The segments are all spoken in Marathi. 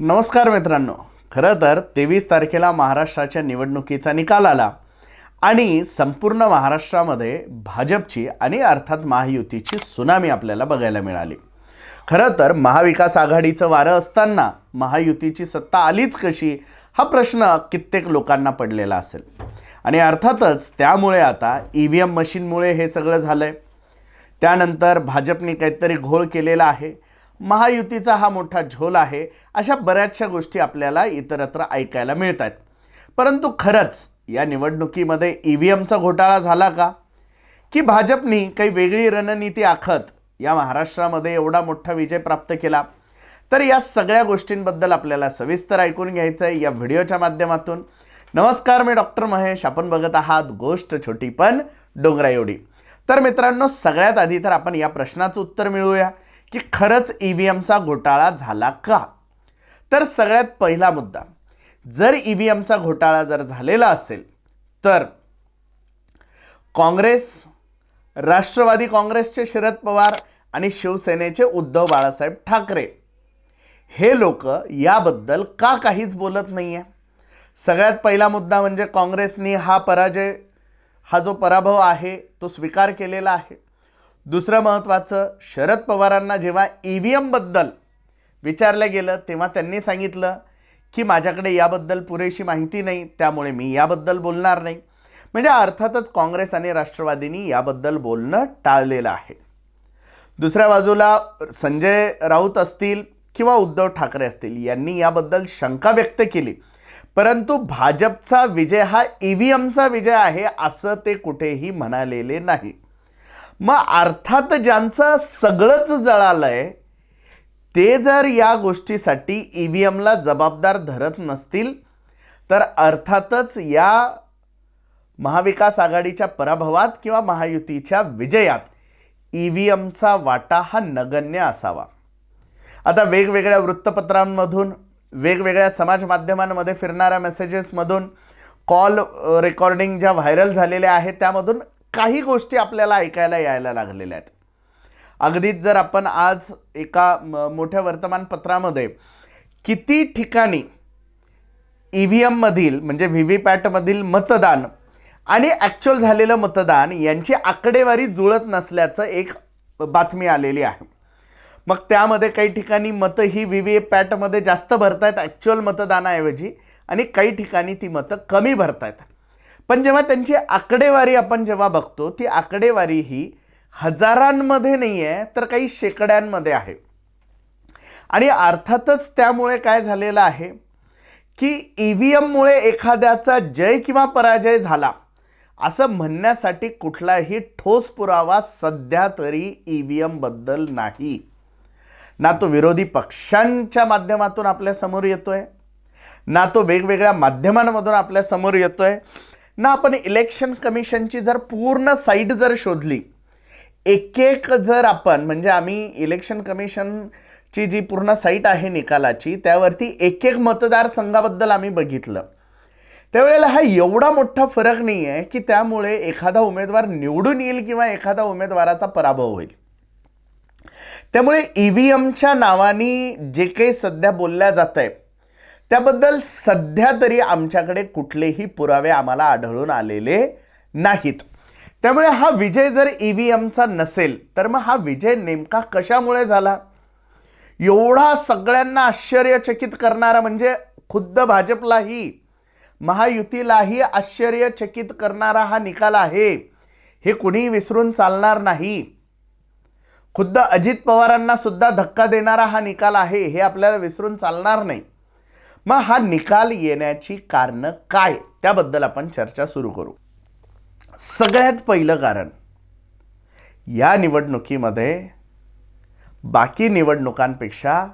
नमस्कार मित्रांनो. खरं तर तेवीस तारखेला महाराष्ट्राच्या निवडणुकीचा निकाल आला आणि संपूर्ण महाराष्ट्रामध्ये भाजपची आणि अर्थात महायुतीची सुनामी आपल्याला बघायला मिळाली. खरं तर महाविकास आघाडीचं वारं असताना महायुतीची सत्ता आलीच कशी हा प्रश्न कित्येक लोकांना पडलेला असेल. आणि अर्थातच त्यामुळे आता ई व्ही एम मशीनमुळे हे सगळं झालं आहे त्यानंतर भाजपने काहीतरी घोळ केलेला आहे. महायुतीचा हा मोठा झोल आहे अशा बऱ्याचशा गोष्टी आपल्याला इतरत्र ऐकायला मिळत आहेत परंतु खरंच या निवडणुकीमध्ये ई व्ही एमचा घोटाळा झाला का? की भाजपनी काही वेगळी रणनीती आखत या महाराष्ट्रामध्ये एवढा मोठा विजय प्राप्त केला? तर या सगळ्या गोष्टींबद्दल आपल्याला सविस्तर ऐकून घ्यायचं आहे या व्हिडिओच्या माध्यमातून. नमस्कार मी डॉक्टर महेश. आपण बघत आहात गोष्ट छोटी पण डोंगरा एवढी तर मित्रांनो सगळ्यात आधी तर आपण या प्रश्नाचं उत्तर मिळवूया. की खरंच ई व्ही एमचा घोटाळा झाला का? तर सगळ्यात पहिला मुद्दा जर ई व्ही एमचा घोटाळा जर झालेला असेल तर काँग्रेस राष्ट्रवादी काँग्रेसचे शरद पवार आणि शिवसेनेचे उद्धव बाळासाहेब ठाकरे हे लोक याबद्दल का काहीच बोलत नाही आहे सगळ्यात पहिला मुद्दा म्हणजे काँग्रेसनी हा पराजय हा जो पराभव आहे तो स्वीकार केलेला आहे. दुसरं महत्त्वाचं शरद पवारांना जेव्हा ई व्ही एमबद्दल विचारलं गेलं तेव्हा त्यांनी सांगितलं की माझ्याकडे याबद्दल पुरेशी माहिती नाही त्यामुळे मी याबद्दल बोलणार नाही. म्हणजे अर्थातच काँग्रेस आणि राष्ट्रवादींनी याबद्दल बोलणं टाळलेलं आहे. दुसऱ्या बाजूला संजय राऊत असतील किंवा उद्धव ठाकरे असतील यांनी याबद्दल शंका व्यक्त केली. परंतु भाजपचा विजय हा ई व्ही एमचा विजय आहे असं ते कुठेही म्हणालेले नाही. मग अर्थात ज्यांचं सगळंच जळालंय ते जर या गोष्टीसाठी ई व्ही एमला जबाबदार धरत नसतील तर अर्थातच या महाविकास आघाडीच्या पराभवात किंवा महायुतीच्या विजयात ई व्ही एमचा वाटा हा नगण्य असावा. आता वेगवेगळ्या वृत्तपत्रांमधून वेगवेगळ्या समाज माध्यमांमध्ये फिरणाऱ्या मेसेजेसमधून कॉल रेकॉर्डिंग ज्या व्हायरल झालेल्या आहेत त्यामधून काही गोष्टी आपल्याला ऐकायला यायला लागलेल्या आहेत. अगदीच जर आपण आज एका म- मोठ्या वर्तमानपत्रामध्ये किती ठिकाणी ई व्ही एममधील म्हणजे व्ही व्ही पॅटमधील मतदान आणि ॲक्च्युअल झालेलं मतदान यांची आकडेवारी जुळत नसल्याचं एक बातमी आलेली आहे. मग त्यामध्ये काही ठिकाणी मतं ही व्ही व्ही पॅटमध्ये जास्त भरतायत ॲक्च्युअल मतदानाऐवजी आणि काही ठिकाणी ती मतं कमी भरतायत. पण जेव्हा त्यांची आकडेवारी आपण जेव्हा बघतो ती आकडेवारी ही हजारांमध्ये नाही आहे तर काही शेकड्यांमध्ये आहे. आणि अर्थातच त्यामुळे काय झालेलं आहे की ई व्ही एममुळे एखाद्याचा जय किंवा पराजय झाला असं म्हणण्यासाठी कुठलाही ठोस पुरावा सध्या तरी ई व्ही एमबद्दल नाही. ना तो विरोधी पक्षांच्या माध्यमातून आपल्यासमोर येतोय ना तो वेगवेगळ्या माध्यमांमधून आपल्यासमोर येतोय ना आपण इलेक्शन कमिशनची जर पूर्ण साईट जर शोधली एक एक जर आपण म्हणजे आम्ही इलेक्शन कमिशनची जी पूर्ण साईट आहे निकालाची त्यावरती एक एक मतदारसंघाबद्दल आम्ही बघितलं. त्यावेळेला हा एवढा मोठा फरक नाही आहे की त्यामुळे एखादा उमेदवार निवडून येईल किंवा एखादा उमेदवाराचा पराभव होईल. त्यामुळे ई व्ही एमच्या नावाने जे काही सध्या बोलल्या जात आहे त्याबद्दल सध्या तरी आमच्याकडे कुठलेही पुरावे आम्हाला आढळून आलेले नाहीत. त्यामुळे हा विजय जर ई व्ही एमचा नसेल तर मग हा विजय नेमका कशामुळे झाला? एवढा सगळ्यांना आश्चर्यचकित करणारा म्हणजे खुद्द भाजपलाही महायुतीलाही आश्चर्यचकित करणारा हा निकाल आहे हे कुणी विसरून चालणार नाही. खुद्द अजित पवारांना सुद्धा धक्का देणारा हा निकाल आहे हे आपल्याला विसरून चालणार नाही. मग हा निकाल येण्याची कारणं काय? त्याबद्दल आपण चर्चा सुरू करू. सगळ्यात पहिलं कारण या निवडणुकीमध्ये बाकी निवडणुकांपेक्षा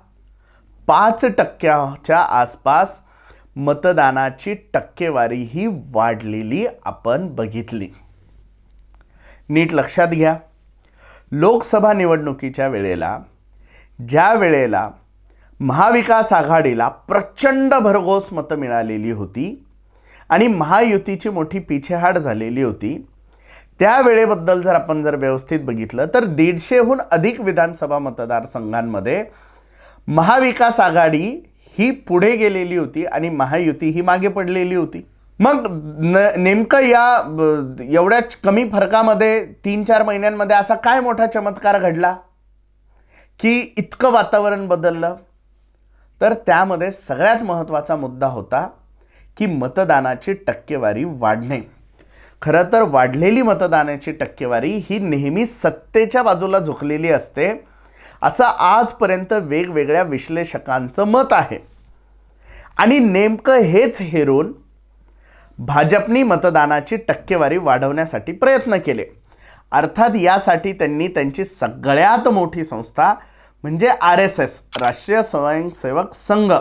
पाच टक्क्याच्या आसपास मतदानाची टक्केवारी ही वाढलेली आपण बघितली. नीट लक्षात घ्या. लोकसभा निवडणुकीच्या वेळेला ज्या वेळेला महाविकास आघाडीला प्रचंड भरघोस मतं मिळालेली होती आणि महायुतीची मोठी पिछेहाट झालेली होती. त्या वेळेबद्दल जर आपण जर व्यवस्थित बघितलं तर दीडशेहून अधिक विधानसभा मतदारसंघांमध्ये महाविकास आघाडी ही पुढे गेलेली होती आणि महायुती ही मागे पडलेली होती. मग न नेमकं या एवढ्याच एवढ्या कमी फरकामध्ये तीन चार महिन्यांमध्ये असा काय मोठा चमत्कार घडला? की इतकं वातावरण बदललं? तर त्यामध्ये सगळ्यात महत्त्वाचा मुद्दा होता की मतदानाची टक्केवारी वाढणे. खरं तर वाढलेली मतदानाची टक्केवारी ही नेहमी सत्तेच्या बाजूला झुकलेली असते असं आजपर्यंत वेगवेगळ्या विश्लेषकांचं मत आहे. आणि नेमकं हेच हेरून भाजपनी मतदानाची टक्केवारी वाढवण्यासाठी प्रयत्न केले. अर्थात यासाठी त्यांनी त्यांची सगळ्यात मोठी संस्था म्हणजे आर एस एस राष्ट्रीय स्वयंसेवक संघ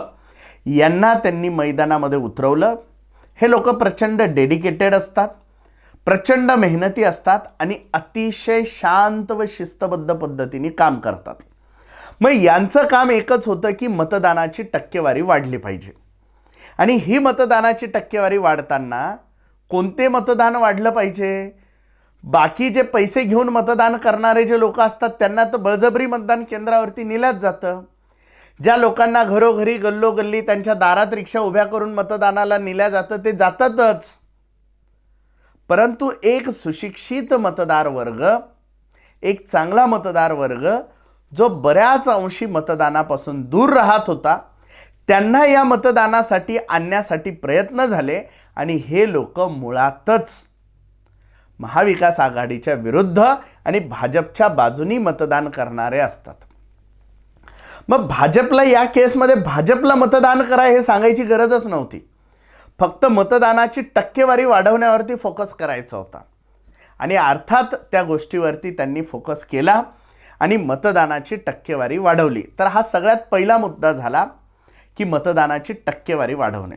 यांना त्यांनी मैदानामध्ये उतरवलं. हे लोक प्रचंड डेडिकेटेड असतात प्रचंड मेहनती असतात आणि अतिशय शांत व शिस्तबद्ध पद्धतीने काम करतात. मग यांचं काम एकच होतं की मतदानाची टक्केवारी वाढली पाहिजे. आणि ही मतदानाची टक्केवारी वाढताना कोणते मतदान वाढलं पाहिजे? बाकी जे पैसे घेऊन मतदान करणारे जे लोक असतात त्यांना तर बळजबरी मतदान केंद्रावरती नेल्याच जातं. ज्या लोकांना घरोघरी गल्लोगल्ली त्यांच्या दारात रिक्षा उभ्या करून मतदानाला नेल्या जातं ते जातातच. परंतु एक सुशिक्षित मतदार वर्ग एक चांगला मतदार वर्ग जो बऱ्याच अंशी मतदानापासून दूर राहत होता त्यांना या मतदानासाठी आणण्यासाठी प्रयत्न झाले आणि हे लोक मुळातच महाविकास आघाडीच्या विरुद्ध आणि भाजपच्या बाजूनी मतदान करणारे असतात. मग भाजपला या केसमध्ये भाजपला मतदान करा हे सांगायची गरजच नव्हती. फक्त मतदानाची टक्केवारी वाढवण्यावरती फोकस करायचा होता. आणि अर्थात त्या गोष्टीवरती त्यांनी फोकस केला आणि मतदानाची टक्केवारी वाढवली. तर हा सगळ्यात पहिला मुद्दा झाला की मतदानाची टक्केवारी वाढवणे.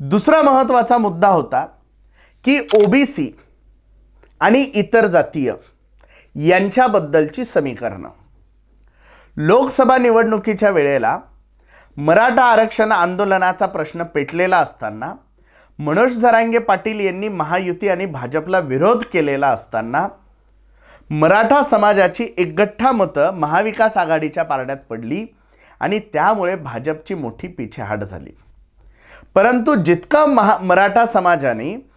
दुसरा महत्त्वाचा मुद्दा होता की ओबीसी आणि इतर जातीय यांच्याबद्दलची समीकरणं. लोकसभा निवडणुकीच्या वेळेला मराठा आरक्षण आंदोलनाचा प्रश्न पेटलेला असताना मनोज झरांगे पाटील यांनी महायुती आणि भाजपला विरोध केलेला असताना मराठा समाजाची एकगठ्ठा मतं महाविकास आघाडीच्या पारड्यात पडली आणि त्यामुळे भाजपची मोठी पिछेहाट झाली. परंतु जितकं महा मराठा समाजाने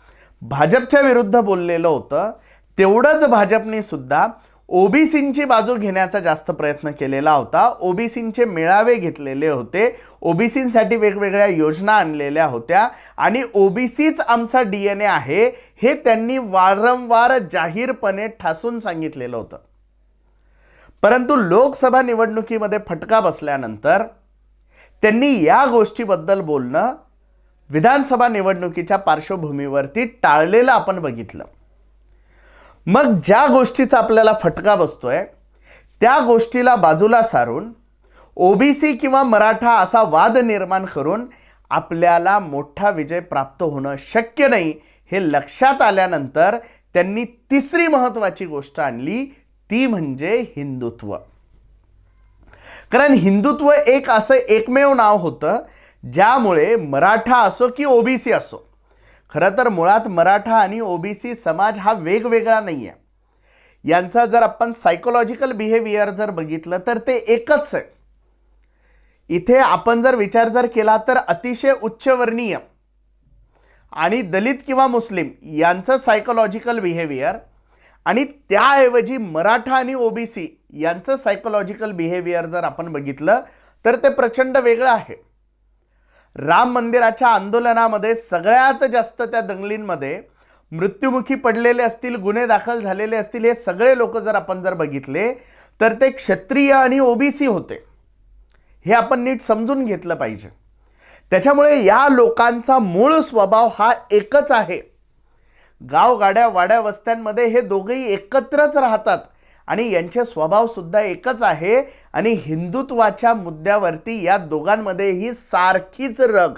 भाजपच्या विरुद्ध बोललेलं होतं. तेवढंच भाजपने सुद्धा ओबीसींची बाजू घेण्याचा जास्त प्रयत्न केलेला होता. ओबीसींचे मेळावे घेतलेले होते. ओबीसींसाठी वेगवेगळ्या योजना आणलेल्या होत्या. आणि ओबीसीच आमचा डी एन ए आहे हे त्यांनी वारंवार जाहीरपणे ठासून सांगितलेलं होतं. परंतु लोकसभा निवडणुकीमध्ये फटका बसल्यानंतर त्यांनी या गोष्टीबद्दल बोलणं विधानसभा निवडणुकीच्या पार्श्वभूमीवरती टाळलेलं आपण बघितलं. मग ज्या गोष्टीचा आपल्याला फटका बसतोय त्या गोष्टीला बाजूला सारून ओबीसी किंवा मराठा असा वाद निर्माण करून आपल्याला मोठा विजय प्राप्त होणं शक्य नाही हे लक्षात आल्यानंतर त्यांनी तिसरी महत्त्वाची गोष्ट आणली ती म्हणजे हिंदुत्व. कारण हिंदुत्व एक असं एकमेव नाव होतं ज्यामुळे मराठा असो की ओबीसी असो खरं तर मुळात मराठा आणि ओबीसी समाज हा वेगवेगळा नाही आहे यांचा जर आपण सायकोलॉजिकल बिहेवियर जर बघितलं तर ते एकच आहे. इथे आपण जर विचार जर केला तर अतिशय उच्चवर्णीय आणि दलित किंवा मुस्लिम यांचं सायकोलॉजिकल बिहेवियर आणि त्याऐवजी मराठा आणि ओबीसी यांचं सायकोलॉजिकल बिहेवियर जर आपण बघितलं तर ते प्रचंड वेगळं आहे. राम मंदिराच्या आंदोलनामध्ये सगळ्यात जास्त त्या दंगलींमध्ये मृत्युमुखी पडलेले असतील गुन्हे दाखल झालेले असतील हे सगळे लोक जर आपण जर बघितले तर ते क्षत्रिय आणि ओबीसी होते. हे आपण नीट समजून घेतलं पाहिजे. त्याच्यामुळे या लोकांचा मूळ स्वभाव हा एकच आहे. गावगाड्या वाड्या वस्त्यांमध्ये हे दोघेही एकत्रच राहतात. आणि यांचे स्वभावसुद्धा एकच आहे. आणि हिंदुत्वाच्या मुद्द्यावरती या दोघांमध्येही सारखीच रग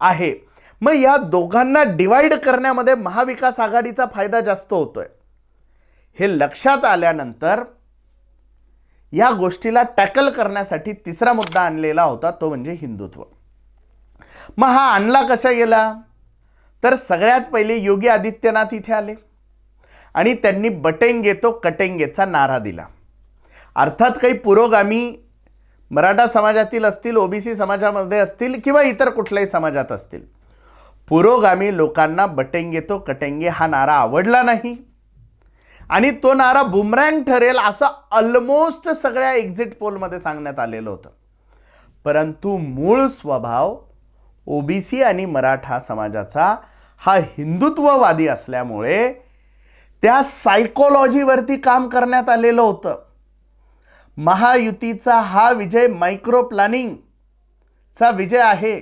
आहे. मग या दोघांना डिवाईड करण्यामध्ये महाविकास आघाडीचा फायदा जास्त होतोय. हे लक्षात आल्यानंतर या गोष्टीला टॅकल करण्यासाठी तिसरा मुद्दा आणलेला होता तो म्हणजे हिंदुत्व. मग हा आणला कसा गेला? तर सगळ्यात पहिले योगी आदित्यनाथ इथे आले. आणि त्यांनी बटेंगे तो कटेंगेचा नारा दिला. अर्थात काही पुरोगामी मराठा समाजातील असतील ओबीसी समाजामध्ये असतील किंवा इतर कुठल्याही समाजात असतील पुरोगामी लोकांना बटेंगे तो कटेंगे हा नारा आवडला नाही. आणि तो नारा बुमरँग ठरेल असं ऑलमोस्ट सगळ्या एक्झिट पोलमध्ये सांगण्यात आलेलं होतं. परंतु मूळ स्वभाव ओबीसी आणि मराठा समाजाचा हा हिंदुत्ववादी असल्यामुळे त्या सायकोलॉजीवरती काम करण्यात आलेलं होतं. महायुतीचा हा विजय मायक्रो प्लॅनिंगचा विजय आहे.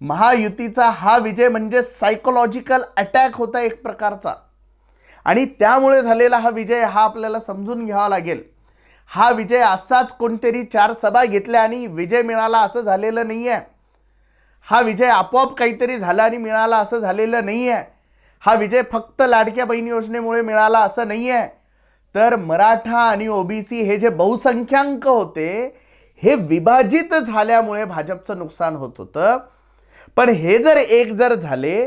महायुतीचा हा विजय म्हणजे सायकोलॉजिकल अटॅक होता एक प्रकारचा. आणि त्यामुळे झालेला हा विजय हा आपल्याला समजून घ्यावा लागेल. हा विजय असाच कोणतरी चार सभा घेतल्या आणि विजय मिळाला असं झालेलं नाही आहे हा विजय आपोआप काहीतरी झाला आणि मिळाला असं झालेलं नाही आहे हा विजय फक्त लाडक्या बहीण योजनेमुळे मिळाला असं नाही आहे तर मराठा आणि ओबीसी हे जे बहुसंख्याक होते हे विभाजित झाल्यामुळे भाजपचं नुकसान होत होतं. पण हे जर एक जर झाले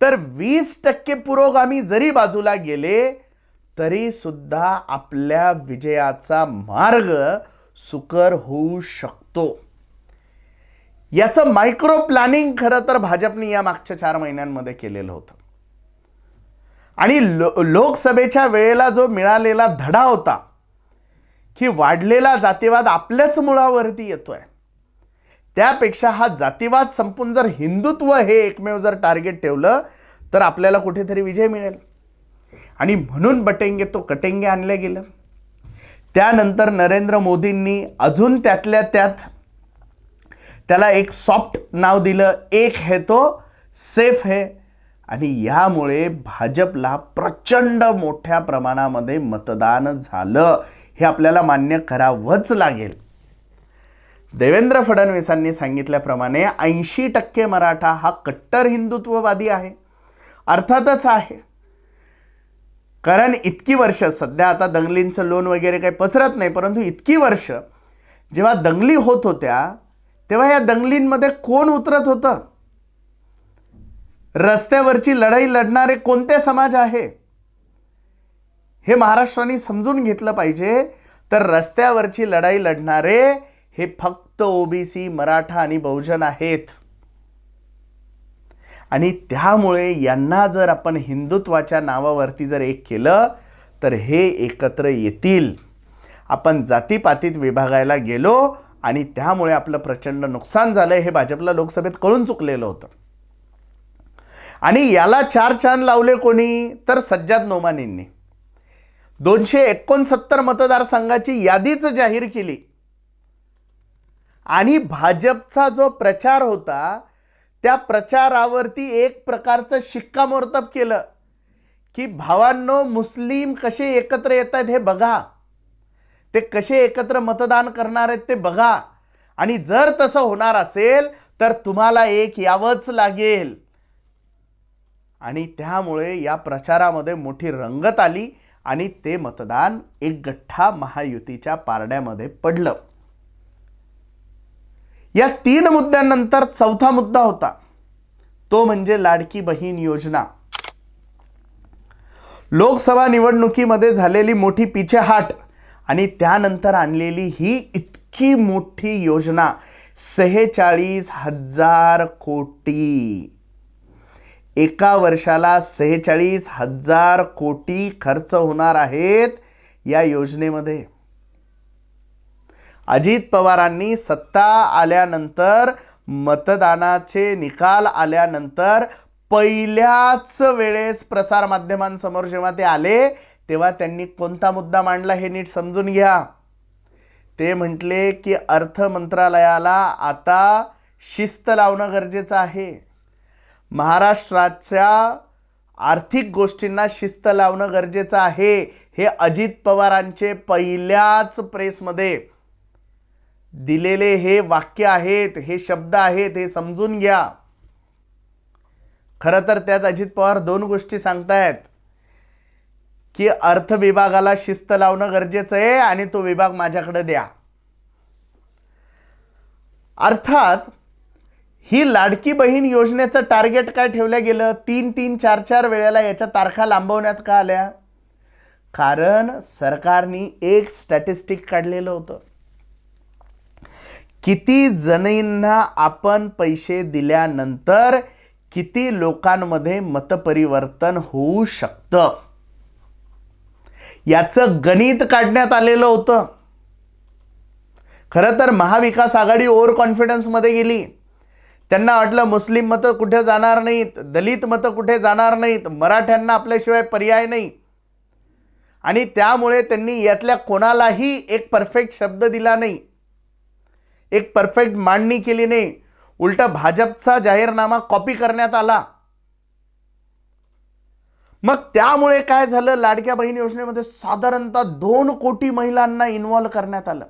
तर वीस टक्के पुरोगामी जरी बाजूला गेले तरी सुद्धा आपल्या विजयाचा मार्ग सुकर होऊ शकतो. याचं मायक्रो प्लॅनिंग खरं तर भाजपने या मागच्या चार महिन्यांमध्ये केलेलं होतं. आणि लो लोकसभेच्या वेळेला जो मिळालेला धडा होता की वाढलेला जातीवाद आपल्याच मुळावरती येतो आहे त्यापेक्षा हा जातीवाद संपून जर हिंदुत्व हे एकमेव जर टार्गेट ठेवलं तर आपल्याला कुठेतरी विजय मिळेल. आणि म्हणून बटेंगे तो कटेंगे आणलं गेलं. त्यानंतर नरेंद्र मोदींनी अजून त्यातल्या त्यात त्याला एक सॉफ्ट नाव दिलं. एक है तो सेफ है. आणि यामुळे भाजपला प्रचंड मोठ्या प्रमाणामध्ये मतदान झालं. हे आपल्याला मान्य करावंच लागेल. देवेंद्र फडणवीसांनी सांगितल्याप्रमाणे ऐंशी टक्के मराठा हा कट्टर हिंदुत्ववादी आहे. अर्थातच आहे. कारण इतकी वर्ष सध्या आता दंगलींचं लोन वगैरे काही पसरत नाही परंतु इतकी वर्ष जेव्हा दंगली होत होत्या तेव्हा या दंगलींमध्ये कोण उतरत होतं? रस्त्यावरची लढाई लढणारे कोणते समाज आहे? हे महाराष्ट्राने समजून घेतलं पाहिजे. तर रस्त्यावरची लढाई लढणारे हे फक्त ओबीसी मराठा आणि बहुजन आहेत. आणि त्यामुळे यांना जर आपण हिंदुत्वाच्या नावावरती जर एक केलं तर हे एकत्र येतील. आपण जातीपातीत विभागायला गेलो आणि त्यामुळे आपलं प्रचंड नुकसान झालं हे भाजपला लोकसभेत कळून चुकलेलं होतं. आणि याला चार चांद लावले कोणी? तर सज्जाद नोमानींनी. दोनशे एकोणसत्तर मतदारसंघाची यादीच जाहीर केली. आणि भाजपचा जो प्रचार होता त्या प्रचारावरती एक प्रकारचं शिक्कामोर्तब केलं की भावांनो मुस्लिम कसे एकत्र येत आहेत हे बघा. ते कसे एकत्र मतदान करणार आहेत ते बघा. आणि जर तसं होणार असेल तर तुम्हाला एक यावंच लागेल. आणि त्यामुळे या प्रचारामध्ये मोठी रंगत आली आणि ते मतदान एक गठ्ठा महायुतीच्या पारड्यामध्ये पडलं. या तीन मुद्द्यांनंतर चौथा मुद्दा होता. तो म्हणजे लाडकी बहीण योजना. लोकसभा निवडणुकीमध्ये झालेली मोठी पिछेहाट आणि त्यानंतर आणलेली ही इतकी मोठी योजना सेहेचाळीस हजार कोटी. एका वर्षाला सेहेचाळीस हजार कोटी खर्च होणार आहेत या योजनेमध्ये. अजित पवारांनी सत्ता आल्यानंतर मतदानाचे निकाल आल्यानंतर पहिल्याच वेळेस प्रसारमाध्यमांसमोर जेव्हा ते आले तेव्हा त्यांनी कोणता मुद्दा मांडला हे नीट समजून घ्या. ते म्हटले की अर्थ मंत्रालयाला आता शिस्त लावणं गरजेचं आहे. महाराष्ट्राच्या आर्थिक गोष्टींना शिस्त लावणं गरजेचं आहे हे अजित पवारांचे पहिल्याच प्रेसमध्ये दिलेले हे वाक्य आहेत हे शब्द आहेत हे समजून घ्या. खरं तर त्यात अजित पवार दोन गोष्टी सांगतायत. की अर्थ विभागाला शिस्त लावणं गरजेचं आहे आणि तो विभाग माझ्याकडे द्या. अर्थात ही लाडकी बहीण योजनेचं टार्गेट काय ठेवलं गेलं? तीन तीन चार चार वेळेला याच्या तारखा लांबवण्यात का आल्या? कारण सरकारने एक स्टॅटिस्टिक काढलेलं होतं. किती जणींना आपण पैसे दिल्यानंतर किती लोकांमध्ये मतपरिवर्तन होऊ शकतं? याचं गणित काढण्यात आलेलं होतं. खरं तर महाविकास आघाडी ओव्हर कॉन्फिडन्समध्ये गेली. त्यांना वाटलं मुस्लिम मतं कुठे जाणार नाहीत दलित मतं कुठे जाणार नाहीत मराठ्यांना आपल्याशिवाय पर्याय नाही. आणि त्यामुळे त्यांनी यातल्या कोणालाही एक परफेक्ट शब्द दिला नाही. एक परफेक्ट मांडणी केली नाही. उलट भाजपचा जाहीरनामा कॉपी करण्यात आला. मग त्यामुळे काय झालं? लाडक्या बहीण योजनेमध्ये साधारणतः दोन कोटी महिलांना इन्व्हॉल्व करण्यात आलं.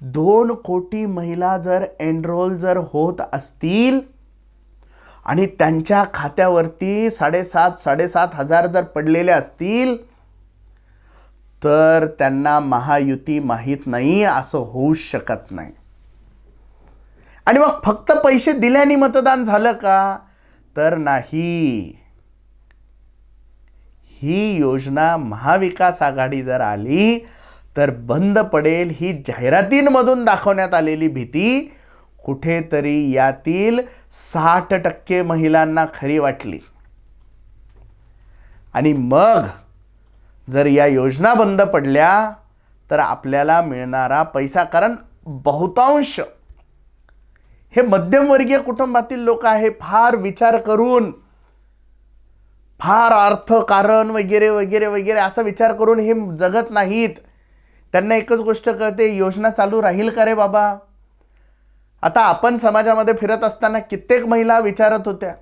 दोन कोटी महिला जर एनरोल जर होत असतील आणि त्यांच्या खात्यावरती साडेसात साडेसात हजार जर पडलेले असतील तर त्यांना महायुती माहीत नाही असं होऊ शकत नाही. आणि मग फक्त पैसे दिल्याने मतदान झालं का? तर नाही. ही योजना महाविकास आघाडी जर आली तर बंद पडेल ही जाहिरातींमधून दाखवण्यात आलेली भीती. कुठेतरी यातील साठ टक्के महिलांना खरी वाटली. आणि मग जर या योजना बंद पडल्या तर आपल्याला मिळणारा पैसा कारण बहुतांश हे मध्यमवर्गीय कुटुंबातील लोक आहे फार विचार करून फार अर्थ कारण वगैरे वगैरे वगैरे असा विचार करून हे जगत नाहीत. त्यांना एकच गोष्ट कळते योजना चालू राहील का रे बाबा? आता आपण समाजामध्ये फिरत असताना कित्येक महिला विचारत होत्या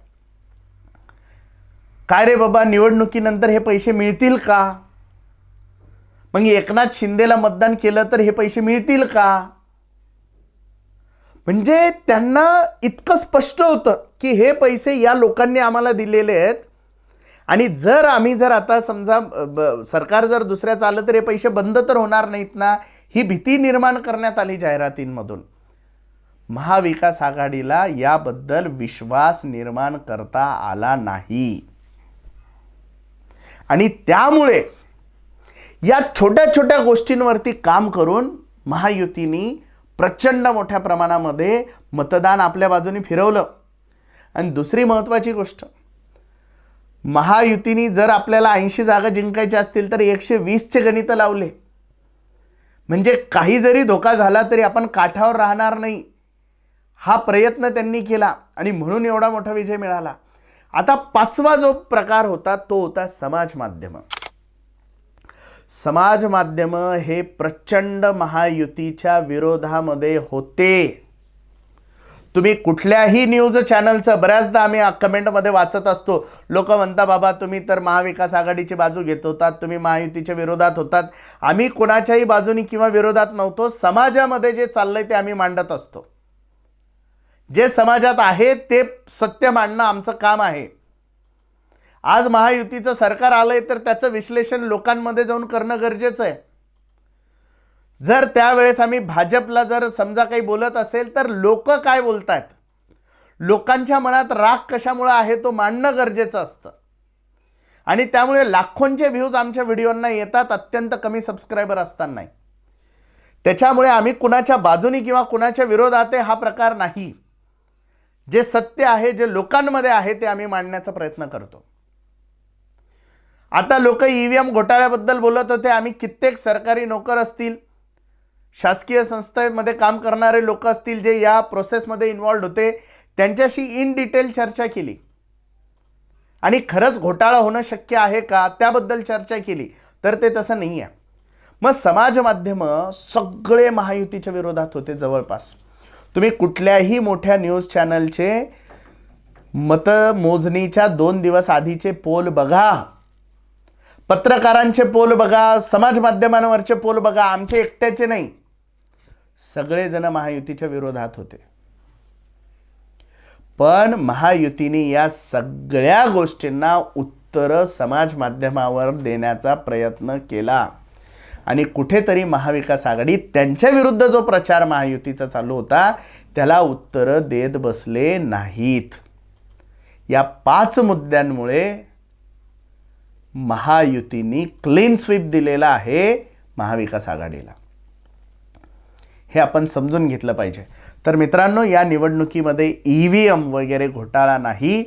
काय रे बाबा निवडणुकीनंतर हे पैसे मिळतील का? मग एकनाथ शिंदेला मतदान केलं तर हे पैसे मिळतील का? म्हणजे त्यांना इतकं स्पष्ट होतं की हे पैसे या लोकांनी आम्हाला दिलेले आहेत आणि जर आम्ही जर आता समजा ब- सरकार जर दुसऱ्याचं आलं तर हे पैसे बंद तर होणार नाहीत ना? ही भीती निर्माण करण्यात आली जाहिरातींमधून. महाविकास आघाडीला याबद्दल विश्वास निर्माण करता आला नाही. आणि त्यामुळे या छोट्या छोट्या गोष्टींवरती काम करून महायुतीनी प्रचंड मोठ्या प्रमाणामध्ये मतदान आपल्या बाजूने फिरवलं. आणि दुसरी महत्त्वाची गोष्ट महायुतीनी जर आपल्याला ऐंशी जागा जिंकायच्या असतील तर एकशे वीसचे गणित लावले. म्हणजे काही जरी धोका झाला तरी आपण काठावर राहणार नाही. हा प्रयत्न त्यांनी केला आणि म्हणून एवढा मोठा विजय मिळाला. आता पाचवा जो प्रकार होता तो होता समाज माध्यम. समाज माध्यम हे प्रचंड महायुतीच्या विरोधामध्ये होते. तुम्ही कुठल्याही न्यूज चॅनलचं बऱ्याचदा आम्ही कमेंटमध्ये वाचत असतो. लोक म्हणता बाबा तुम्ही तर महाविकास आघाडीची बाजू घेत होतात तुम्ही महायुतीच्या विरोधात होतात. आम्ही कोणाच्याही बाजूनी किंवा विरोधात नव्हतो. समाजामध्ये जे चाललंय ते आम्ही मांडत असतो. जे समाजात आहे ते सत्य मांडणं आमचं काम आहे. आज महायुतीचं सरकार आलंय तर त्याचं विश्लेषण लोकांमध्ये जाऊन करणं गरजेचं आहे. जर त्यावेळेस आम्ही भाजपला जर समजा काही बोलत असेल तर लोक काय बोलतात लोकांच्या मनात राग कशामुळं आहे तो मांडणं गरजेचं असतं. आणि त्यामुळे लाखोंचे व्ह्यूज आमच्या व्हिडिओंना येतात अत्यंत कमी सबस्क्रायबर असतानाही. त्याच्यामुळे आम्ही कुणाच्या बाजूनी किंवा कुणाच्या विरोधात आहे हा प्रकार नाही. जे सत्य आहे जे लोकांमध्ये आहे ते आम्ही मांडण्याचा प्रयत्न करतो. आता लोक ई व्ही एम घोटाळ्याबद्दल बोलत होते आम्ही कित्येक सरकारी नोकर असतील शासकीय संस्थेमध्ये काम करणारे लोक असतील जे या प्रोसेसमध्ये इन्वॉल्ड होते त्यांच्याशी इन डिटेल चर्चा केली. आणि खरंच घोटाळा होणं शक्य आहे का त्याबद्दल चर्चा केली. तर ते तसं नाही आहे. मग समाज माध्यमं सगळे महायुतीच्या विरोधात होते जवळपास. तुम्ही कुठल्याही मोठ्या न्यूज चॅनलचे मतमोजणीच्या दोन दिवस आधीचे पोल बघा. पत्रकारांचे पोल बघा समाज माध्यमांवरचे पोल बघा आमचे एकट्याचे नाही. सगळेजण महायुतीच्या विरोधात होते. पण महायुतीने या सगळ्या गोष्टींना उत्तरं समाज माध्यमावर देण्याचा प्रयत्न केला. आणि कुठेतरी महाविकास आघाडी त्यांच्या विरुद्ध जो प्रचार महायुतीचा चालू होता त्याला उत्तरं देत बसले नाहीत. या पाच मुद्द्यांमुळे महायुतीने क्लीन स्वीप दिलेला आहे महाविकास आघाडीला. हे आपण समजून घेतलं पाहिजे. तर मित्रांनो या निवडणुकीमध्ये ई व्ही एम वगैरे घोटाळा नाही.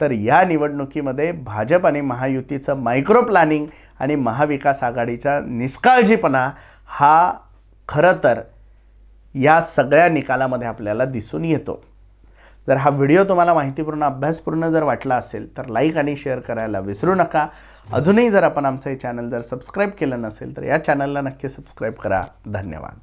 तर या निवडणुकीमध्ये भाजप आणि महायुतीचं मायक्रो प्लॅनिंग आणि महाविकास आघाडीचा निष्काळजीपणा हा खरं तर या सगळ्या निकालामध्ये आपल्याला दिसून येतो. जर हा व्हिडिओ तुम्हाला माहितीपूर्ण अभ्यासपूर्ण जर वाटला असेल तर लाईक आणि शेअर करायला विसरू नका. अजूनही जर आपण आमचं हे चॅनल जर सबस्क्राईब केलं नसेल तर या चॅनलला नक्की सबस्क्राईब करा. धन्यवाद.